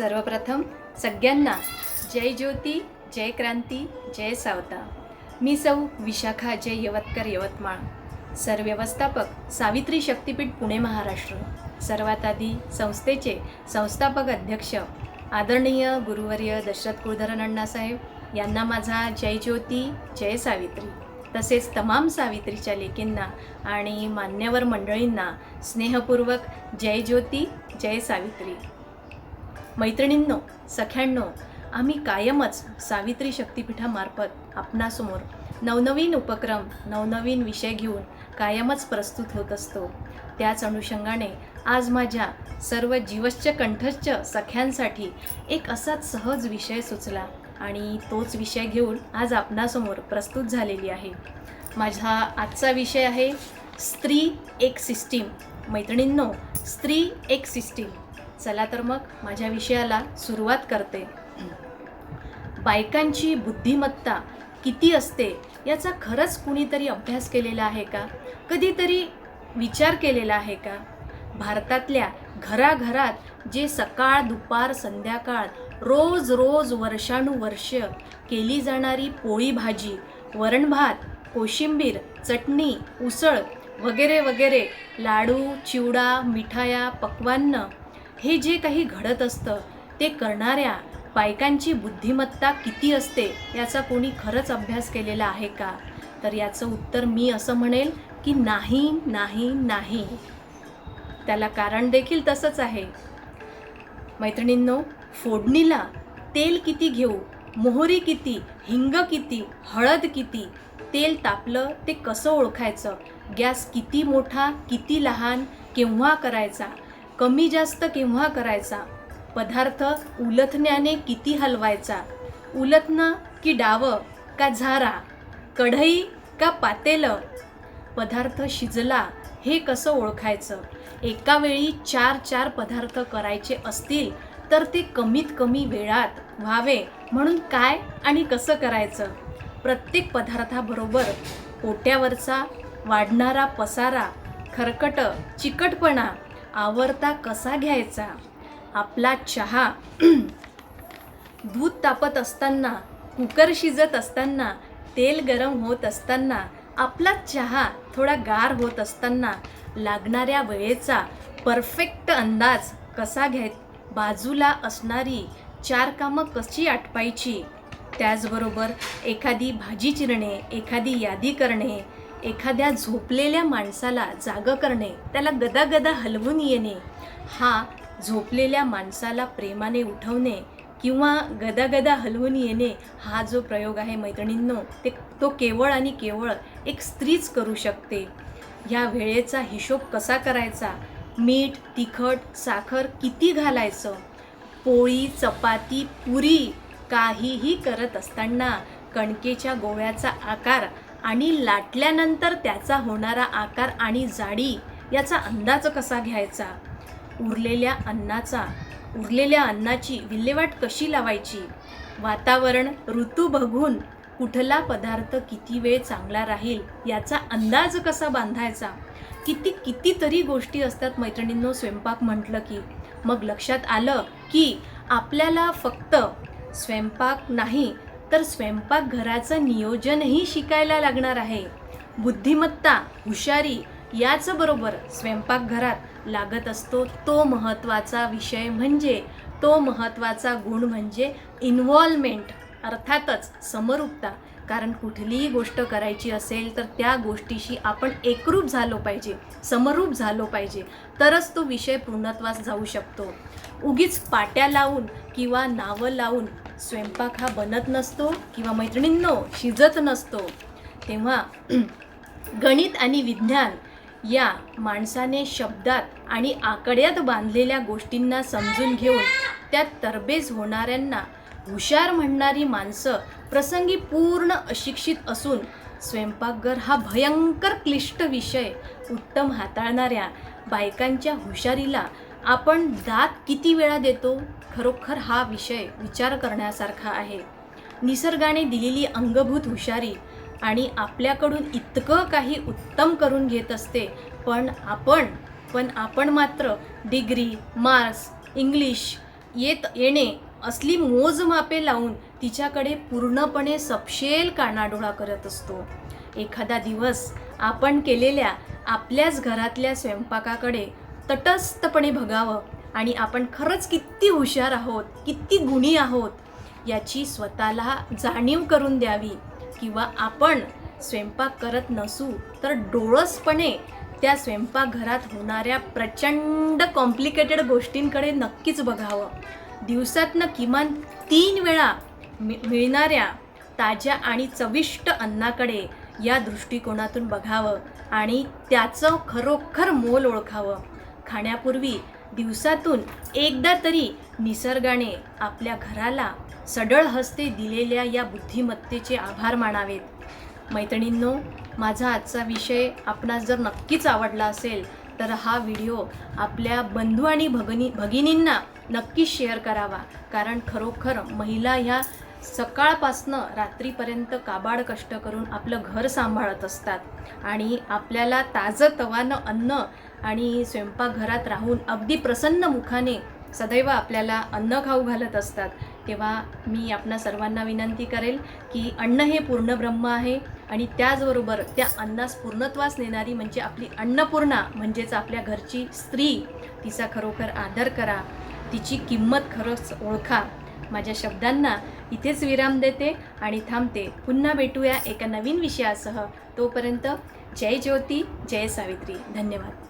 सर्वप्रथम सगळ्यांना जय ज्योती जय क्रांती जय सावता. मी सौ विशाखा जय यवतकर यवतमाळ. सरव्यवस्थापक सावित्री शक्तीपीठ पुणे महाराष्ट्र. सर्वात आधी संस्थेचे संस्थापक अध्यक्ष आदरणीय गुरुवर्य दशरथ कुलधरण अण्णासाहेब यांना माझा जय ज्योती जय सावित्री. तसेच तमाम सावित्रीच्या लेकींना आणि मान्यवर मंडळींना स्नेहपूर्वक जय ज्योती जय सावित्री. मैत्रिणींनो सख्यांनो आम्ही कायमच सावित्री शक्तिपीठामार्फत आपणासमोर नवनवीन उपक्रम नवनवीन विषय घेऊन कायमच प्रस्तुत होत असतो. त्याच अनुषंगाने आज माझ्या सर्व जीवश्च कंठश्च सख्यांसाठी एक असाच सहज विषय सुचला आणि तोच विषय घेऊन आज आपणासमोर प्रस्तुत झालेली आहे. माझा आजचा विषय आहे स्त्री एक सिस्टीम. मैत्रिणींनो स्त्री एक सिस्टीम. चला तर मग माझ्या विषयाला सुरुवात करते. बायकांची बुद्धिमत्ता किती असते याचा खरंच कुणीतरी अभ्यास केलेला आहे का? कधीतरी विचार केलेला आहे का? भारतातल्या घराघरात जे सकाळ दुपार संध्याकाळ रोज रोज वर्षानुवर्ष केली जाणारी पोळी भाजी वरण भात कोशिंबीर चटणी उसळ वगैरे वगैरे लाडू चिवडा मिठाया पक्वान्न हे जे काही घडत असतं ते करणाऱ्या बायकांची बुद्धिमत्ता किती असते याचा कोणी खरंच अभ्यास केलेला आहे का? तर याचं उत्तर मी असं म्हणेल की नाही नाही नाही. त्याला कारण देखील तसंच आहे. मैत्रिणींनो फोडणीला तेल किती घेऊ मोहरी किती हिंग किती हळद किती तेल तापलं ते कसं ओळखायचं गॅस किती मोठा किती लहान केव्हा करायचा कमी जास्त केव्हा करायचा? पदार्थ उलथण्याने किती हलवायचा? उलथणं की डावं का झारा? कढई का पातेलं? पदार्थ शिजला हे कसं ओळखायचं? एका वेळी चार चार पदार्थ करायचे असतील तर ते कमीत कमी वेळात व्हावे. म्हणून काय आणि कसं करायचं? प्रत्येक पदार्थाबरोबर पोट्यावरचा वाढणारा पसारा खरकट चिकटपणा आवरता कसा घ्यायचा? आपला चहा दूध तापत असताना कुकर शिजत असताना तेल गरम होत असताना आपला चहा थोडा गार होत असताना लागणाऱ्या वेळेचा परफेक्ट अंदाज कसा घ्याय बाजूला असणारी चार कामं कशी आटपायची? त्याचबरोबर एखादी भाजी चिरणे एखादी यादी करणे एखाद्या झोपलेल्या माणसाला जागं करणे त्याला गदागदा हलवून येणे हा झोपलेल्या माणसाला प्रेमाने उठवणे किंवा गदागदा हलवून येणे हा जो प्रयोग आहे मैत्रिणींनो ते तो केवळ आणि केवळ एक स्त्रीच करू शकते. ह्या वेळेचा हिशोब कसा करायचा? मीठ तिखट साखर किती घालायचं? पोळी चपाती पुरी काहीही करत असताना कणकेच्या गोळ्याचा आकार आणि लाटल्यानंतर त्याचा होणारा आकार आणि जाडी याचा अंदाज कसा घ्यायचा? उरलेल्या अन्नाचा उरलेल्या अन्नाची विल्हेवाट कशी लावायची? वातावरण ऋतू बघून कुठला पदार्थ किती वेळ चांगला राहील याचा अंदाज कसा बांधायचा? किती कितीतरी गोष्टी असतात मैत्रिणींनो स्वयंपाक म्हटलं की. मग लक्षात आलं की आपल्याला फक्त स्वयंपाक नाही तर स्वयंपाकघराचं नियोजनही शिकायला लागणार आहे. बुद्धिमत्ता हुशारी याचबरोबर स्वयंपाकघरात लागत असतो तो महत्त्वाचा विषय म्हणजे तो महत्त्वाचा गुण म्हणजे इन्व्हॉल्वमेंट अर्थातच समरूपता. कारण कुठलीही गोष्ट करायची असेल तर त्या गोष्टीशी आपण एकरूप झालो पाहिजे समरूप झालो पाहिजे. तरच तो विषय पूर्णत्वास जाऊ शकतो. उगीच पाट्या लावून किंवा नावं लावून स्वयंपाक हा बनत नसतो किंवा मैत्रिणींनो शिजत नसतो तेव्हा गणित आणि विज्ञान या माणसाने शब्दात आणि आकड्यात बांधलेल्या गोष्टींना समजून घेऊन त्यात तरबेज होणाऱ्यांना हुशार म्हणणारी माणसं प्रसंगी पूर्ण अशिक्षित असून स्वयंपाकघर हा भयंकर क्लिष्ट विषय उत्तम हाताळणाऱ्या बायकांच्या हुशारीला आपण दात किती वेळा देतो? खरोखर हा विषय विचार करण्यासारखा आहे. निसर्गाने दिलेली अंगभूत हुशारी आणि आपल्याकडून इतकं काही उत्तम करून घेत असते पण आपण पण आपण मात्र डिग्री मार्क्स इंग्लिश येत येणे असली मोजमापे लावून तिच्याकडे पूर्णपणे सपशेल कानाडोळा करत असतो. एखादा दिवस आपण केलेल्या आपल्याच घरातल्या स्वयंपाकाकडे तटस्थपणे बघावं आणि आपण खरंच किती हुशार आहोत किती गुणी आहोत याची स्वतःला जाणीव करून द्यावी. किंवा आपण स्वयंपाक करत नसू तर डोळसपणे त्या स्वयंपाकघरात होणाऱ्या प्रचंड कॉम्प्लिकेटेड गोष्टींकडे नक्कीच बघावं. दिवसातनं किमान तीन वेळा मि- मिळणाऱ्या ताज्या आणि चविष्ट अन्नाकडे या दृष्टिकोनातून बघावं आणि त्याचं खरोखर मोल ओळखावं. खाण्यापूर्वी दिवसातून एकदा तरी निसर्गाने आपल्या घराला सडळ हस्ते दिलेल्या या बुद्धिमत्तेचे आभार मानावेत. मैत्रिणींनो माझा आजचा विषय आपणास जर नक्कीच आवडला असेल तर हा व्हिडिओ आपल्या बंधू आणि भगनी भगिनींना नक्कीच शेअर करावा. कारण खरोखर महिला ह्या सकाळपासनं रात्रीपर्यंत काबाड कष्ट करून आपलं घर सांभाळत असतात. आणि आपल्याला ताजं तवानं अन्न आणि स्वयंपाकघरात राहून अगदी प्रसन्न मुखाने सदैव आपल्याला अन्न खाऊ घालत असतात. तेव्हा मी आपणा सर्वांना विनंती करेल की अन्न हे पूर्ण ब्रह्म आहे आणि त्याचबरोबर त्या अन्नास पूर्णत्वास नेणारी म्हणजे आपली अन्नपूर्णा म्हणजेच आपल्या घरची स्त्री तिचा खरोखर आदर करा तिची किंमत खरंच ओळखा. माझ्या शब्दांना इथेच विराम देते आणि थांबते. पुन्हा भेटूया एका नवीन विषयासह. तोपर्यंत जय ज्योती जय सावित्री. धन्यवाद.